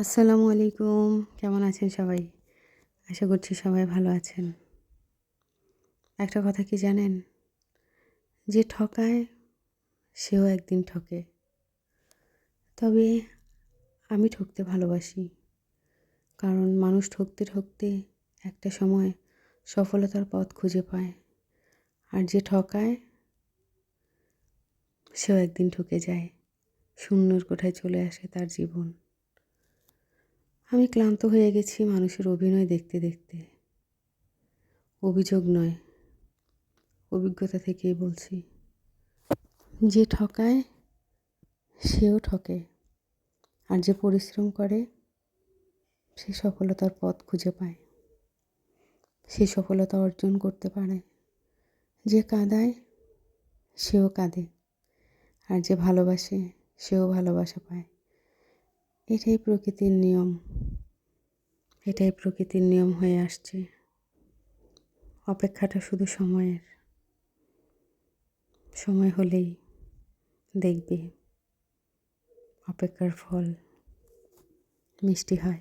আসসালামু আলাইকুম। কেমন আছেন সবাই? আশা করছি সবাই ভালো আছেন। একটা কথা কি জানেন? যে ঠকায়, সেও একদিন ঠকে। তবে আমি ঠকতে ভালোবাসি। কারণ মানুষ ঠকতে ঠকতে একটা সময় সফলতার পথ খুঁজে পায়। আর যে ঠকায়, সেও একদিন ঠকে যায়। শূন্যর কোঠায় চলে আসে তার জীবন। আমি ক্লান্ত হয়ে গেছি মানুষের অভিনয় দেখতে দেখতে। অভিযোগ নয়, অভিজ্ঞতা থেকেই বলছি। যে ঠকায়, সেও ঠকে। আর যে পরিশ্রম করে, সে সফলতার পথ খুঁজে পায়। সে সফলতা অর্জন করতে পারে। যে কাঁদায়, সেও কাঁদে। আর যে ভালোবাসে, সেও ভালোবাসা পায়। এটাই প্রকৃতির নিয়ম। এটাই প্রকৃতির নিয়ম হয়ে আসছে। অপেক্ষাটা শুধু সময়ের। সময় হলেই দেখবে, অপেক্ষার ফল মিষ্টি হয়।